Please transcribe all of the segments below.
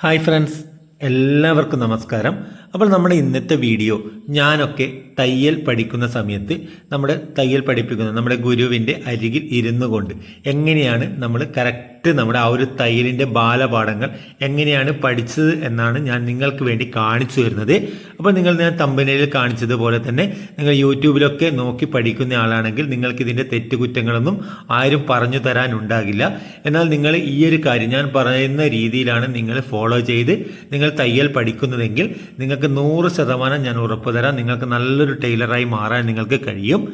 Hi friends എല്ലാവർക്കും നമസ്കാരം. അപ്പോൾ നമ്മുടെ ഇന്നത്തെ വീഡിയോ ഞാനൊക്കെ തയ്യൽ പഠിക്കുന്ന സമയത്ത് നമ്മുടെ തയ്യൽ പഠിപ്പിക്കുന്ന. നമ്മുടെ ഗുരുവിന്റെ അരികിൽ ഇരുന്നു കൊണ്ട് എങ്ങനെയാണ് നമ്മൾ കറക്റ്റ് നമ്മുടെ ആ ഒരു തയ്യലിന്റെ ബാലപാഠങ്ങൾ എങ്ങനെയാണ് പഠിച്ചത് എന്നാണ് ഞാൻ നിങ്ങൾക്ക് വേണ്ടി കാണിച്ചു തരുന്നത്. അപ്പോൾ നിങ്ങൾ ഞാൻ തമ്പനയിൽ കാണിച്ചതുപോലെ തന്നെ നിങ്ങൾ യൂട്യൂബിലൊക്കെ നോക്കി പഠിക്കുന്ന ആളാണെങ്കിൽ നിങ്ങൾക്ക് ഇതിന്റെ തെറ്റുകുറ്റങ്ങളൊന്നും ആരും പറഞ്ഞു തരാനുണ്ടാകില്ല. എന്നാൽ നിങ്ങൾ ഈ ഒരു കാര്യം ഞാൻ പറയുന്ന രീതിയിലാണ് നിങ്ങൾ ഫോളോ ചെയ്ത് നിങ്ങൾ തയ്യൽ പഠിക്കുന്നതെങ്കിൽ നിങ്ങൾക്ക് നൂറ് ശതമാനം ഞാൻ ഉറപ്പ് തരാം. നിങ്ങൾക്ക് നല്ലൊരു ടൈലറായി മാറാൻ നിങ്ങൾക്ക് കഴിയും.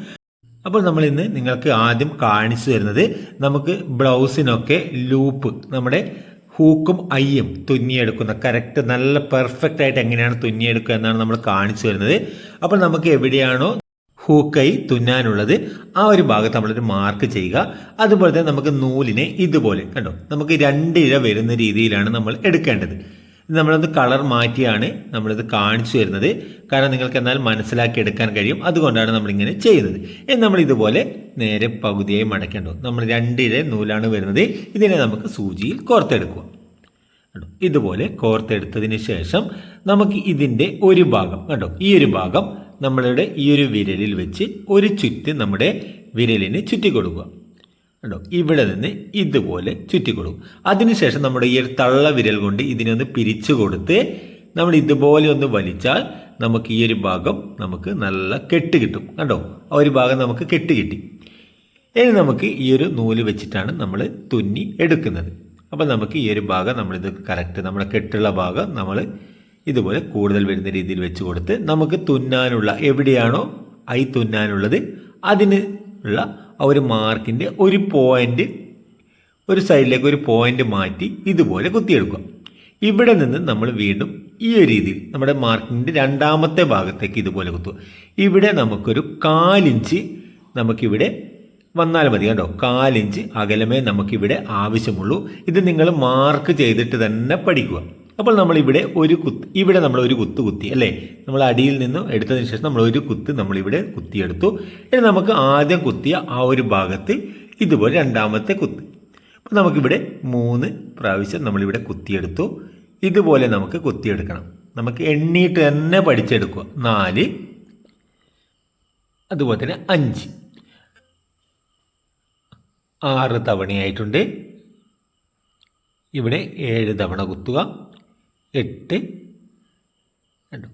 അപ്പോൾ നമ്മൾ ഇന്ന് നിങ്ങൾക്ക് ആദ്യം കാണിച്ചു തരുന്നത് നമുക്ക് ബ്ലൗസിനൊക്കെ ലൂപ്പ് നമ്മുടെ ഹൂക്കും ഐയും തുന്നിയെടുക്കുന്ന കറക്റ്റ് നല്ല പെർഫെക്റ്റ് ആയിട്ട് എങ്ങനെയാണ് തുന്നിയെടുക്കുക എന്നാണ് നമ്മൾ കാണിച്ചു തരുന്നത്. അപ്പോൾ നമുക്ക് എവിടെയാണോ ഹൂക്കൈ തുന്നാനുള്ളത് ആ ഒരു ഭാഗത്ത് നമ്മളൊരു മാർക്ക് ചെയ്യുക. അതുപോലെ തന്നെ നമുക്ക് നൂലിനെ ഇതുപോലെ കണ്ടോ? നമുക്ക് രണ്ട് ഇഴ വരുന്ന രീതിയിലാണ് നമ്മൾ എടുക്കേണ്ടത്. നമ്മളത് കളർ മാറ്റിയാണ് നമ്മളിത് കാണിച്ചു വരുന്നത് കാരണം നിങ്ങൾക്ക് എന്നാൽ മനസ്സിലാക്കി എടുക്കാൻ കഴിയും. അതുകൊണ്ടാണ് നമ്മളിങ്ങനെ ചെയ്യുന്നത്. നമ്മൾ ഇതുപോലെ നേരെ പകുതിയായി മടക്കേണ്ടത് നമ്മൾ രണ്ടിലെ നൂലാണ് വരുന്നത്. ഇതിനെ നമുക്ക് സൂചിയിൽ കോർത്തെടുക്കുക. കേട്ടോ ഇതുപോലെ കോർത്തെടുത്തതിന് ശേഷം നമുക്ക് ഇതിന്റെ ഒരു ഭാഗം കേട്ടോ ഈ ഒരു ഭാഗം നമ്മളുടെ ഈ ഒരു വിരലിൽ വെച്ച് ഒരു ചുറ്റ് നമ്മുടെ വിരലിന് ചുറ്റി കൊടുക്കുക. കണ്ടോ? ഇവിടെ നിന്ന് ഇതുപോലെ ചുറ്റി കൊടുക്കും അതിനുശേഷം നമ്മുടെ ഈ ഒരു തള്ള വിരൽ കൊണ്ട് ഇതിനെ ഒന്ന് പിരിച്ചു കൊടുത്ത് നമ്മൾ ഇതുപോലെ ഒന്ന് വലിച്ചാൽ നമുക്ക് ഈ ഒരു ഭാഗം നമുക്ക് നല്ല കെട്ട് കിട്ടും. കണ്ടോ? ആ ഒരു ഭാഗം നമുക്ക് കെട്ട് കിട്ടി. ഇനി നമുക്ക് ഈ ഒരു നൂൽ വെച്ചിട്ടാണ് നമ്മൾ തുന്നി എടുക്കുന്നത്. അപ്പോൾ നമുക്ക് ഈ ഒരു ഭാഗം നമ്മളിത് കറക്റ്റ് നമ്മുടെ കെട്ടുള്ള ഭാഗം നമ്മൾ ഇതുപോലെ കൂടുതൽ വരുന്ന രീതിയിൽ വെച്ച് കൊടുത്ത് നമുക്ക് തുന്നാനുള്ള എവിടെയാണോ ഐ തുന്നാനുള്ളത് അതിന് ഉള്ള ആ ഒരു മാർക്കിന്റെ ഒരു പോയിന്റ് ഒരു സൈഡിലേക്ക് ഒരു പോയിന്റ് മാറ്റി ഇതുപോലെ കുത്തിയെടുക്കുക. ഇവിടെ നിന്ന് നമ്മൾ വീണ്ടും ഈ ഒരു രീതിയിൽ നമ്മുടെ മാർക്കിന്റെ രണ്ടാമത്തെ ഭാഗത്തേക്ക് ഇതുപോലെ കുത്തുക. ഇവിടെ നമുക്കൊരു കാലിഞ്ച് നമുക്കിവിടെ വന്നാൽ മതി കണ്ടോ? കാലിഞ്ച് അകലമേ നമുക്കിവിടെ ആവശ്യമുള്ളൂ. ഇത് നിങ്ങൾ മാർക്ക് ചെയ്തിട്ട് തന്നെ പഠിക്കുക. അപ്പോൾ നമ്മൾ ഇവിടെ ഒരു കുത്ത് ഇവിടെ നമ്മൾ ഒരു കുത്ത് കുത്തി അല്ലേ? നമ്മൾ അടിയിൽ നിന്ന് എടുത്തതിന് ശേഷം നമ്മൾ ഒരു കുത്ത് നമ്മളിവിടെ കുത്തിയെടുത്തു. ഇനി നമുക്ക് ആദ്യം കുത്തിയ ആ ഒരു ഭാഗത്ത് ഇതുപോലെ രണ്ടാമത്തെ കുത്ത്. അപ്പോൾ നമുക്കിവിടെ മൂന്ന് പ്രാവശ്യം നമ്മളിവിടെ കുത്തിയെടുത്തു. ഇതുപോലെ നമുക്ക് കുത്തിയെടുക്കണം. നമുക്ക് എണ്ണീട്ട് തന്നെ പഠിച്ചെടുക്കുക. നാല് അതുപോലെ തന്നെ അഞ്ച്. ആറ് തവണയായിട്ടുണ്ട്. ഇവിടെ ഏഴ് തവണ കുത്തുക. എട്ട്. കണ്ടോ?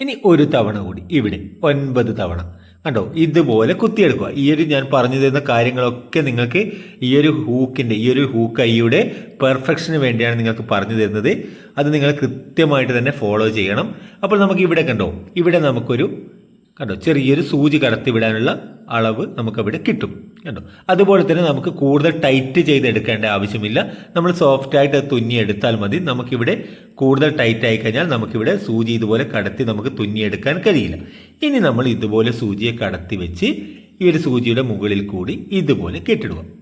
ഇനി ഒരു തവണ കൂടി. ഇവിടെ ഒൻപത് തവണ. കണ്ടോ? ഇതുപോലെ കുത്തിയെടുക്കുക. ഈ ഒരു ഞാൻ പറഞ്ഞു തരുന്ന കാര്യങ്ങളൊക്കെ നിങ്ങൾക്ക് ഈ ഒരു ഹൂക്കിന്റെ ഈ ഒരു ഹൂക്ക് ഐയുടെ പെർഫെക്ഷന് വേണ്ടിയാണ് നിങ്ങൾക്ക് പറഞ്ഞു തരുന്നത്. അത് നിങ്ങൾ കൃത്യമായിട്ട് തന്നെ ഫോളോ ചെയ്യണം. അപ്പോൾ നമുക്ക് ഇവിടെ കണ്ടോ? ഇവിടെ നമുക്കൊരു കണ്ടോ? ചെറിയൊരു സൂചി കടത്തി വിടാനുള്ള അളവ് നമുക്കവിടെ കിട്ടും കേട്ടോ അതുപോലെ തന്നെ നമുക്ക് കൂടുതൽ ടൈറ്റ് ചെയ്തെടുക്കേണ്ട ആവശ്യമില്ല. നമ്മൾ സോഫ്റ്റ് ആയിട്ട് അത് തുന്നിയെടുത്താൽ മതി. നമുക്കിവിടെ കൂടുതൽ ടൈറ്റ് ആയി കഴിഞ്ഞാൽ നമുക്കിവിടെ സൂചി ഇതുപോലെ കടത്തി നമുക്ക് തുന്നിയെടുക്കാൻ കഴിയില്ല. ഇനി നമ്മൾ ഇതുപോലെ സൂചിയെ കടത്തി വെച്ച് ഈ ഒരു സൂചിയുടെ മുകളിൽ കൂടി ഇതുപോലെ കെട്ടിടുക.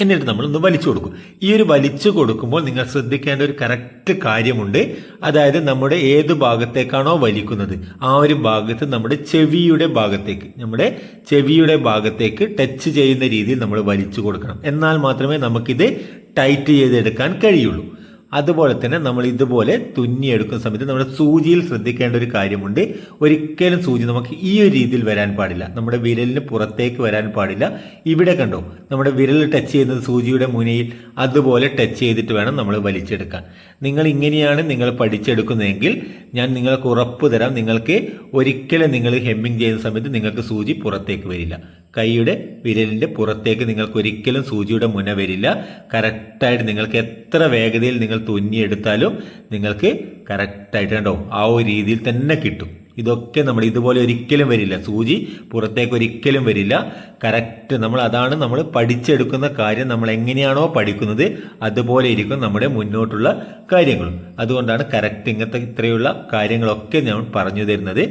എന്നിട്ട് നമ്മൾ ഒന്ന് വലിച്ചു കൊടുക്കും. ഈ ഒരു വലിച്ചു കൊടുക്കുമ്പോൾ നിങ്ങൾ ശ്രദ്ധിക്കേണ്ട ഒരു കറക്റ്റ് കാര്യമുണ്ട്. അതായത് നമ്മുടെ ഏത് ഭാഗത്തേക്കാണോ വലിക്കുന്നത്. ആ ഒരു ഭാഗത്ത് നമ്മുടെ ചെവിയുടെ ഭാഗത്തേക്ക് നമ്മുടെ ചെവിയുടെ ഭാഗത്തേക്ക് ടച്ച് ചെയ്യുന്ന രീതിയിൽ നമ്മൾ വലിച്ചു കൊടുക്കണം. എന്നാൽ മാത്രമേ നമുക്കിത് ടൈറ്റ് ചെയ്തെടുക്കാൻ കഴിയുള്ളൂ. അതുപോലെ തന്നെ നമ്മൾ ഇതുപോലെ തുന്നിയെടുക്കുന്ന സമയത്ത് നമ്മുടെ സൂചിയിൽ ശ്രദ്ധിക്കേണ്ട ഒരു കാര്യമുണ്ട്. ഒരിക്കലും സൂചി നമുക്ക് ഈ ഒരു രീതിയിൽ വരാൻ പാടില്ല. നമ്മുടെ വിരലിന് പുറത്തേക്ക് വരാൻ പാടില്ല. ഇവിടെ കണ്ടോ നമ്മുടെ വിരൽ ടച്ച് ചെയ്യുന്നത് സൂചിയുടെ മുനയിൽ അതുപോലെ ടച്ച് ചെയ്തിട്ട് വേണം നമ്മൾ വലിച്ചെടുക്കാൻ. നിങ്ങൾ ഇങ്ങനെയാണ് നിങ്ങൾ പഠിച്ചെടുക്കുന്നതെങ്കിൽ ഞാൻ നിങ്ങൾക്ക് ഉറപ്പ് തരാം. നിങ്ങൾക്ക് ഒരിക്കലും നിങ്ങൾ ഹെമ്മിങ് ചെയ്യുന്ന സമയത്ത് നിങ്ങൾക്ക് സൂചി പുറത്തേക്ക് വരില്ല. കൈയുടെ വിരലിന്റെ പുറത്തേക്ക് നിങ്ങൾക്ക് ഒരിക്കലും സൂചിയുടെ മുന വരില്ല. കറക്റ്റായിട്ട് നിങ്ങൾക്ക് എത്ര വേഗതയിൽ നിങ്ങൾ തുന്നിയെടുത്താലും നിങ്ങൾക്ക് കറക്റ്റായിട്ട് കണ്ടോ ആ ഒരു രീതിയിൽ തന്നെ കിട്ടും. ഇതൊക്കെ നമ്മൾ ഇതുപോലെ ഒരിക്കലും വരില്ല. സൂചി പുറത്തേക്ക് ഒരിക്കലും വരില്ല. കറക്റ്റ് നമ്മൾ അതാണ് നമ്മൾ പഠിച്ചെടുക്കുന്ന കാര്യം നമ്മൾ എങ്ങനെയാണോ പഠിക്കുന്നത് അതുപോലെ ഇരിക്കും നമ്മുടെ മുന്നോട്ടുള്ള കാര്യങ്ങളും. അതുകൊണ്ടാണ് കറക്റ്റ് ഇങ്ങനത്തെ ഇത്രയുള്ള കാര്യങ്ങളൊക്കെ ഞാൻ പറഞ്ഞു തരുന്നത്.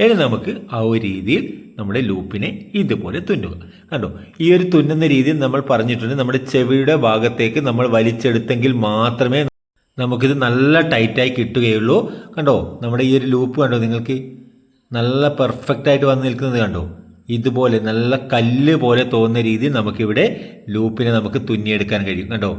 ഇനി നമുക്ക് ആ ഒരു രീതിയിൽ നമ്മുടെ ലൂപ്പിനെ ഇതുപോലെ തുന്നുക. കണ്ടോ? ഈ ഒരു തുന്നുന്ന രീതിയിൽ നമ്മൾ പറഞ്ഞിട്ടുണ്ട് നമ്മുടെ ചെവിയുടെ ഭാഗത്തേക്ക് നമ്മൾ വലിച്ചെടുത്തെങ്കിൽ മാത്രമേ നമുക്കിത് നല്ല ടൈറ്റായി കിട്ടുകയുള്ളൂ. കണ്ടോ? നമ്മുടെ ഈ ഒരു ലൂപ്പ് കണ്ടോ നിങ്ങൾക്ക്? നല്ല പെർഫെക്റ്റ് ആയിട്ട് വന്ന് നിൽക്കുന്നത് കണ്ടോ? ഇതുപോലെ നല്ല കല്ല് പോലെ തോന്നുന്ന രീതിയിൽ നമുക്കിവിടെ ലൂപ്പിനെ നമുക്ക് തുന്നിയെടുക്കാൻ കഴിയും. കണ്ടോ?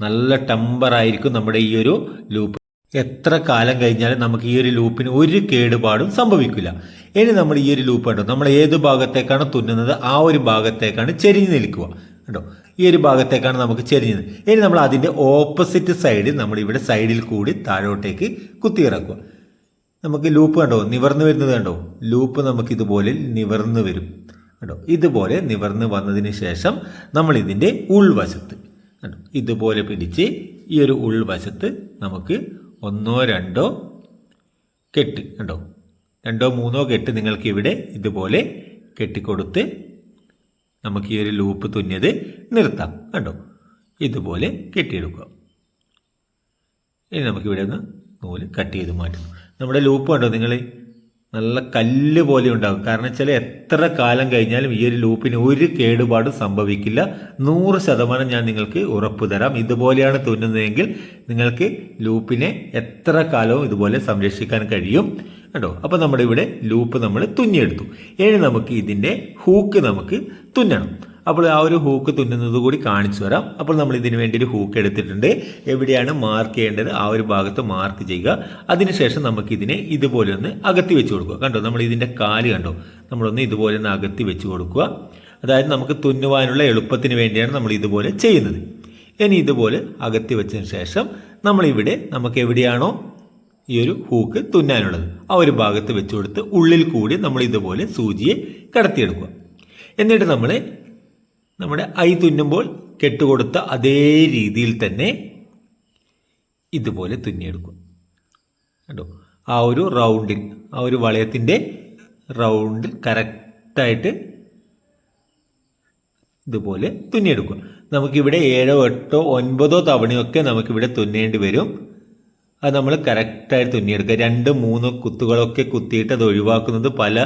നല്ല ടെമ്പറായിരിക്കും നമ്മുടെ ഈ ഒരു ലൂപ്പ് എത്ര കാലം കഴിഞ്ഞാലും നമുക്ക് ഈ ഒരു ലൂപ്പിന് ഒരു കേടുപാടും സംഭവിക്കില്ല. ഇനി നമ്മൾ ഈ ഒരു ലൂപ്പ് കണ്ടോ? നമ്മൾ ഏത് ഭാഗത്തേക്കാണ് തുന്നുന്നത്? ആ ഒരു ഭാഗത്തേക്കാണ് ചെരിഞ്ഞ് നിൽക്കുക. കേട്ടോ ഈ ഒരു ഭാഗത്തേക്കാണ് നമുക്ക് ചെരിഞ്ഞത് ഇനി നമ്മൾ അതിന്റെ ഓപ്പോസിറ്റ് സൈഡിൽ നമ്മൾ ഇവിടെ സൈഡിൽ കൂടി താഴോട്ടേക്ക് കുത്തി ഇറക്കുക. നമുക്ക് ലൂപ്പ് കണ്ടോ? നിവർന്നു വരുന്നത് കണ്ടോ? ലൂപ്പ് നമുക്ക് ഇതുപോലെ നിവർന്നു വരും. കണ്ടോ? ഇതുപോലെ നിവർന്ന് വന്നതിന് ശേഷം നമ്മൾ ഇതിന്റെ ഉൾവശത്ത് ഇതുപോലെ പിടിച്ച് ഈ ഒരു ഉൾവശത്ത് നമുക്ക് ഒന്നോ രണ്ടോ കെട്ട് കണ്ടോ? രണ്ടോ മൂന്നോ കെട്ട് നിങ്ങൾക്ക് ഇവിടെ ഇതുപോലെ കെട്ടിക്കൊടുത്ത് നമുക്ക് ഈ ഒരു ലൂപ്പ് തുന്നിയത് നിർത്താം. കണ്ടോ? ഇതുപോലെ കെട്ടിയെടുക്കുക. ഇനി നമുക്കിവിടെ നിന്ന് നൂൽ കട്ട് ചെയ്ത് മാറ്റുന്നു. നമ്മുടെ ലൂപ്പ് കണ്ടോ നിങ്ങൾ? നല്ല കല്ല് പോലെ ഉണ്ടാകും. കാരണം വെച്ചാൽ എത്ര കാലം കഴിഞ്ഞാലും ഈ ഒരു ലൂപ്പിന് ഒരു കേടുപാടും സംഭവിക്കില്ല. നൂറ് ശതമാനം ഞാൻ നിങ്ങൾക്ക് ഉറപ്പ് തരാം. ഇതുപോലെയാണ് തുന്നുന്നതെങ്കിൽ നിങ്ങൾക്ക് ലൂപ്പിനെ എത്ര കാലവും ഇതുപോലെ സംരക്ഷിക്കാൻ കഴിയും. കേട്ടോ അപ്പോൾ നമ്മുടെ ഇവിടെ ലൂപ്പ് നമ്മൾ തുന്നിയെടുത്തു. ഇനി നമുക്ക് ഇതിന്റെ ഹൂക്ക് നമുക്ക് തുന്നണം. അപ്പോൾ ആ ഒരു ഹൂക്ക് തുന്നുന്നത് കൂടി കാണിച്ചു തരാം. അപ്പോൾ നമ്മൾ ഇതിന് വേണ്ടി ഒരു ഹൂക്ക് എടുത്തിട്ടുണ്ട്. എവിടെയാണ് മാർക്ക് ചെയ്യേണ്ടത്? ആ ഒരു ഭാഗത്ത് മാർക്ക് ചെയ്യുക. അതിനുശേഷം നമുക്ക് ഇതിനെ ഇതുപോലെ ഒന്ന് അകത്തി വെച്ച് കൊടുക്കുക. കണ്ടോ? നമ്മൾ ഇതിന്റെ കാൽ കണ്ടോ? നമ്മളൊന്ന് ഇതുപോലെ ഒന്ന് അകത്തി വെച്ച് കൊടുക്കുക. അതായത് നമുക്ക് തുന്നുവാനുള്ള എളുപ്പത്തിന് വേണ്ടിയാണ് നമ്മൾ ഇതുപോലെ ചെയ്യുന്നത്. ഇനി ഇതുപോലെ അകത്തി വെച്ചതിന് ശേഷം നമ്മളിവിടെ നമുക്ക് എവിടെയാണോ ഈ ഒരു ഹൂക്ക് തുന്നാനുള്ളത് ആ ഒരു ഭാഗത്ത് വെച്ചുകൊടുത്ത് ഉള്ളിൽ കൂടി നമ്മൾ ഇതുപോലെ സൂചിയെ കടത്തിയെടുക്കുക. എന്നിട്ട് നമ്മൾ നമ്മുടെ ഐ തുന്നുമ്പോൾ കെട്ടുകൊടുത്ത അതേ രീതിയിൽ തന്നെ ഇതുപോലെ തുന്നിയെടുക്കും. കേട്ടോ ആ ഒരു റൗണ്ടിൽ ആ ഒരു വളയത്തിന്റെ റൗണ്ടിൽ കറക്റ്റായിട്ട് ഇതുപോലെ തുന്നിയെടുക്കുക നമുക്കിവിടെ ഏഴോ എട്ടോ ഒൻപതോ തവണയൊക്കെ നമുക്കിവിടെ തുന്നേണ്ടി വരും. അത് നമ്മൾ കറക്റ്റായിട്ട് തുന്നിയെടുക്കുക. രണ്ട് മൂന്ന് കുത്തുകളൊക്കെ കുത്തിയിട്ട് അത് ഒഴിവാക്കുന്നത് പല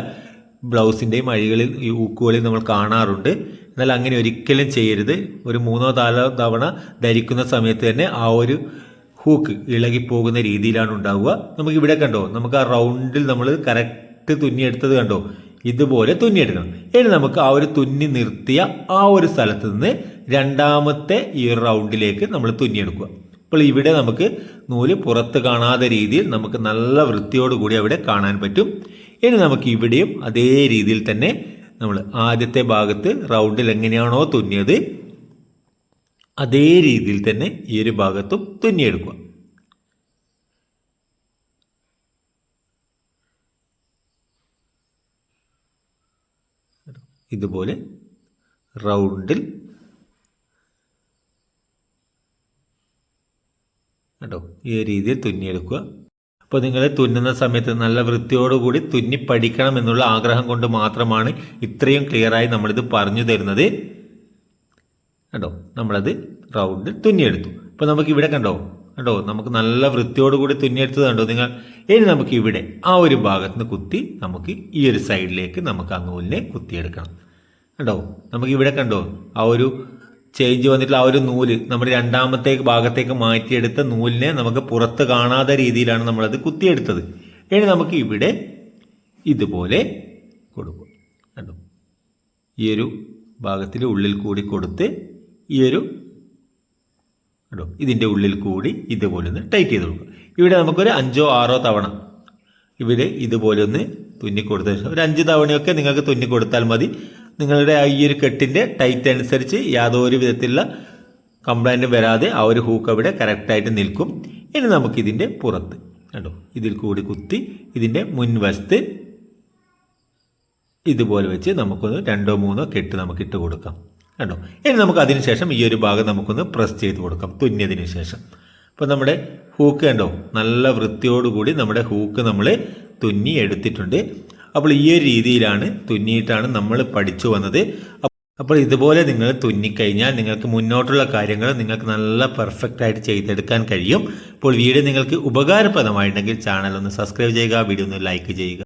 ബ്ലൗസിന്റെയും അഴികളിൽ ഈ ഊക്കുകളിൽ നമ്മൾ കാണാറുണ്ട്. എന്നാൽ അങ്ങനെ ഒരിക്കലും ചെയ്യരുത്. ഒരു മൂന്നോ നാലോ തവണ ധരിക്കുന്ന സമയത്ത് തന്നെ ആ ഒരു ഹൂക്ക് ഇളകിപ്പോകുന്ന രീതിയിലാണ് ഉണ്ടാവുക. നമുക്ക് ഇവിടെ കണ്ടോ നമുക്ക് ആ റൗണ്ടിൽ നമ്മൾ കറക്റ്റ് തുന്നിയെടുത്തത് കണ്ടോ? ഇതുപോലെ തുന്നിയെടുക്കണം ഇനി നമുക്ക് ആ ഒരു തുന്നി നിർത്തിയ ആ ഒരു സ്ഥലത്ത് നിന്ന് രണ്ടാമത്തെ ഈ റൗണ്ടിലേക്ക് നമ്മൾ തുന്നിയെടുക്കുക അപ്പോൾ ഇവിടെ നമുക്ക് നൂൽ പുറത്ത് കാണാത്ത രീതിയിൽ നമുക്ക് നല്ല വൃത്തിയോടുകൂടി അവിടെ കാണാൻ പറ്റും. ഇനി നമുക്ക് ഇവിടെയും അതേ രീതിയിൽ തന്നെ നമ്മൾ ആദ്യത്തെ ഭാഗത്ത് റൗണ്ടിൽ എങ്ങനെയാണോ തുന്നിയത് അതേ രീതിയിൽ തന്നെ ഈ ഒരു ഭാഗത്തും തുന്നിയെടുക്കുക. ഇതുപോലെ റൗണ്ടിൽ കേട്ടോ ഈ രീതിയിൽ തുന്നിയെടുക്കുക. അപ്പോൾ നിങ്ങൾ തുന്നുന്ന സമയത്ത് നല്ല വൃത്തിയോടുകൂടി തുന്നി പഠിക്കണം എന്നുള്ള ആഗ്രഹം കൊണ്ട് മാത്രമാണ് ഇത്രയും ക്ലിയറായി നമ്മളിത് പറഞ്ഞു തരുന്നത്. കേട്ടോ നമ്മളത് റൗണ്ട് തുന്നിയെടുത്തു. അപ്പോൾ നമുക്ക് ഇവിടെ കണ്ടോ? കേട്ടോ നമുക്ക് നല്ല വൃത്തിയോടുകൂടി തുന്നിയെടുത്തത് കണ്ടോ നിങ്ങൾ? ഇനി നമുക്ക് ഇവിടെ ആ ഒരു ഭാഗത്ത് നിന്ന് കുത്തി നമുക്ക് ഈ ഒരു സൈഡിലേക്ക് നമുക്ക് ആ നൂലിനെ കുത്തിയെടുക്കണം. കേട്ടോ നമുക്ക് ഇവിടെ കണ്ടോ? ആ ഒരു ചേഞ്ച് വന്നിട്ടുള്ള ആ ഒരു നൂൽ നമ്മുടെ രണ്ടാമത്തെ ഭാഗത്തേക്ക് മാറ്റിയെടുത്ത നൂലിനെ നമുക്ക് പുറത്ത് കാണാത്ത രീതിയിലാണ് നമ്മളത് കുത്തിയെടുത്തത്. ഇനി നമുക്ക് ഇവിടെ ഇതുപോലെ കൊടുക്കും. കണ്ടു? ഈ ഒരു ഭാഗത്തിൽ ഉള്ളിൽ കൂടി കൊടുത്ത് ഈ ഒരു കണ്ടോ? ഇതിന്റെ ഉള്ളിൽ കൂടി ഇതുപോലെ ഒന്ന് ടൈറ്റ് ചെയ്ത് കൊടുക്കുക ഇവിടെ നമുക്കൊരു അഞ്ചോ ആറോ തവണ ഇവിടെ ഇതുപോലെ ഒന്ന് തുന്നിക്കൊടുത്ത ഒരു അഞ്ച് തവണയൊക്കെ നിങ്ങൾക്ക് തുന്നിക്കൊടുത്താൽ മതി. നിങ്ങളുടെ ഈ ഒരു കെട്ടിന്റെ ടൈറ്റ് അനുസരിച്ച് യാതൊരു വിധത്തിലുള്ള കംപ്ലൈന്റ് വരാതെ ആ ഒരു ഹൂക്ക് അവിടെ കറക്റ്റായിട്ട് നിൽക്കും. ഇനി നമുക്കിതിന്റെ പുറത്ത് കണ്ടോ? ഇതിൽ കൂടി കുത്തി ഇതിന്റെ മുൻവശത്ത് ഇതുപോലെ വെച്ച് നമുക്കൊന്ന് രണ്ടോ മൂന്നോ കെട്ട് നമുക്ക് ഇട്ട് കൊടുക്കാം. കണ്ടോ? ഇനി നമുക്ക് അതിന് ശേഷം ഈ ഒരു ഭാഗം നമുക്കൊന്ന് പ്രസ് ചെയ്ത് കൊടുക്കാം തുന്നിയതിന് ശേഷം. അപ്പോൾ നമ്മുടെ ഹൂക്ക് കണ്ടോ? നല്ല വൃത്തിയോടുകൂടി നമ്മുടെ ഹൂക്ക് നമ്മൾ തുന്നി എടുത്തിട്ടുണ്ട്. അപ്പോൾ ഈ ഒരു രീതിയിലാണ് തുന്നിയിട്ടാണ് നമ്മൾ പഠിച്ചു വന്നത്. അപ്പോൾ ഇതുപോലെ നിങ്ങൾ തുന്നിക്കഴിഞ്ഞാൽ നിങ്ങൾക്ക് മുന്നോട്ടുള്ള കാര്യങ്ങൾ നിങ്ങൾക്ക് നല്ല പെർഫെക്റ്റ് ആയിട്ട് ചെയ്തെടുക്കാൻ കഴിയും. അപ്പോൾ വീഡിയോ നിങ്ങൾക്ക് ഉപകാരപ്രദമായിട്ടുണ്ടെങ്കിൽ ചാനൽ ഒന്ന് സബ്സ്ക്രൈബ് ചെയ്യുക വീഡിയോ ഒന്ന് ലൈക്ക് ചെയ്യുക.